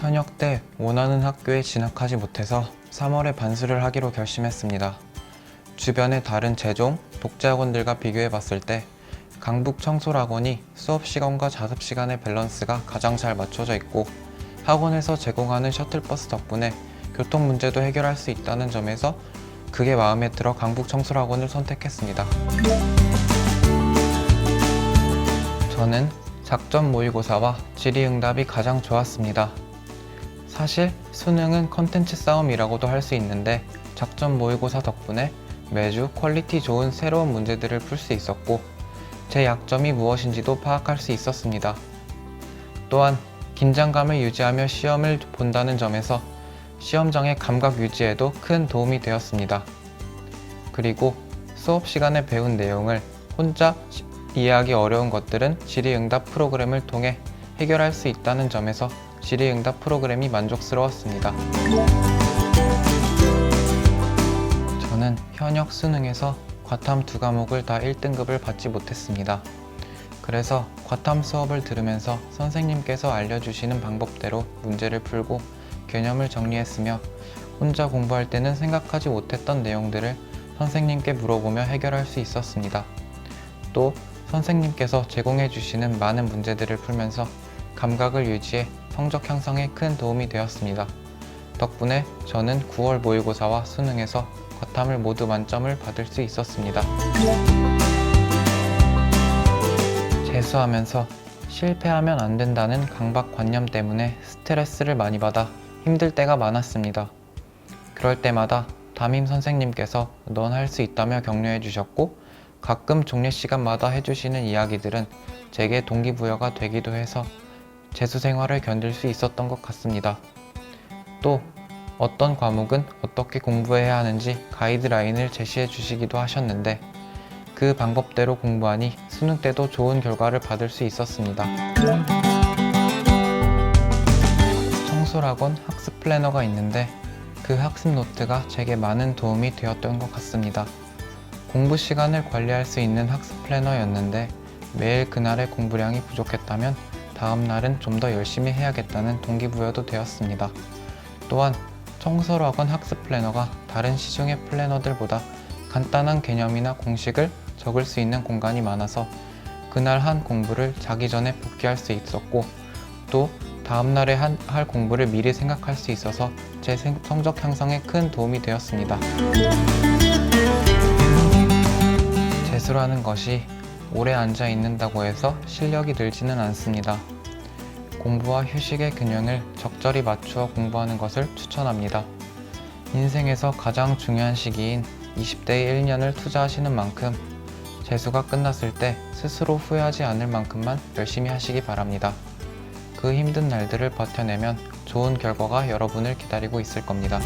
현역 때 원하는 학교에 진학하지 못해서 3월에 반수를 하기로 결심했습니다. 주변의 다른 재종, 독재학원들과 비교해 봤을 때 강북 청솔학원이 수업 시간과 자습 시간의 밸런스가 가장 잘 맞춰져 있고 학원에서 제공하는 셔틀버스 덕분에 교통 문제도 해결할 수 있다는 점에서 그게 마음에 들어 강북 청솔학원을 선택했습니다. 저는 작전 모의고사와 질의응답이 가장 좋았습니다. 사실 수능은 컨텐츠 싸움이라고도 할 수 있는데 작전 모의고사 덕분에 매주 퀄리티 좋은 새로운 문제들을 풀 수 있었고 제 약점이 무엇인지도 파악할 수 있었습니다. 또한 긴장감을 유지하며 시험을 본다는 점에서 시험장의 감각 유지에도 큰 도움이 되었습니다. 그리고 수업 시간에 배운 내용을 혼자 시- 이해하기 어려운 것들은 질의응답 프로그램을 통해 해결할 수 있다는 점에서 질의응답 프로그램이 만족스러웠습니다. 저는 현역 수능에서 과탐 두 과목을 다 1등급을 받지 못했습니다. 그래서 과탐 수업을 들으면서 선생님께서 알려주시는 방법대로 문제를 풀고 개념을 정리했으며 혼자 공부할 때는 생각하지 못했던 내용들을 선생님께 물어보며 해결할 수 있었습니다. 또 선생님께서 제공해 주시는 많은 문제들을 풀면서 감각을 유지해 성적 향상에 큰 도움이 되었습니다. 덕분에 저는 9월 모의고사와 수능에서 과탐을 모두 만점을 받을 수 있었습니다. 재수하면서 실패하면 안 된다는 강박관념 때문에 스트레스를 많이 받아 힘들 때가 많았습니다. 그럴 때마다 담임 선생님께서 넌 할 수 있다며 격려해 주셨고 가끔 종례 시간마다 해주시는 이야기들은 제게 동기부여가 되기도 해서 재수 생활을 견딜 수 있었던 것 같습니다. 또 어떤 과목은 어떻게 공부해야 하는지 가이드라인을 제시해 주시기도 하셨는데 그 방법대로 공부하니 수능 때도 좋은 결과를 받을 수 있었습니다. 청솔학원 학습 플래너가 있는데 그 학습 노트가 제게 많은 도움이 되었던 것 같습니다. 공부 시간을 관리할 수 있는 학습 플래너였는데 매일 그날의 공부량이 부족했다면 다음 날은 좀 더 열심히 해야겠다는 동기부여도 되었습니다. 또한 청솔학원 학습 플래너가 다른 시중의 플래너들보다 간단한 개념이나 공식을 적을 수 있는 공간이 많아서 그날 한 공부를 자기 전에 복귀할 수 있었고 또 다음 날에 한, 할 공부를 미리 생각할 수 있어서 제 생- 성적 향상에 큰 도움이 되었습니다. 재수라는 것이 오래 앉아 있는다고 해서 실력이 늘지는 않습니다. 공부와 휴식의 균형을 적절히 맞추어 공부하는 것을 추천합니다. 인생에서 가장 중요한 시기인 20대의 1년을 투자하시는 만큼 재수가 끝났을 때 스스로 후회하지 않을 만큼만 열심히 하시기 바랍니다. 그 힘든 날들을 버텨내면 좋은 결과가 여러분을 기다리고 있을 겁니다.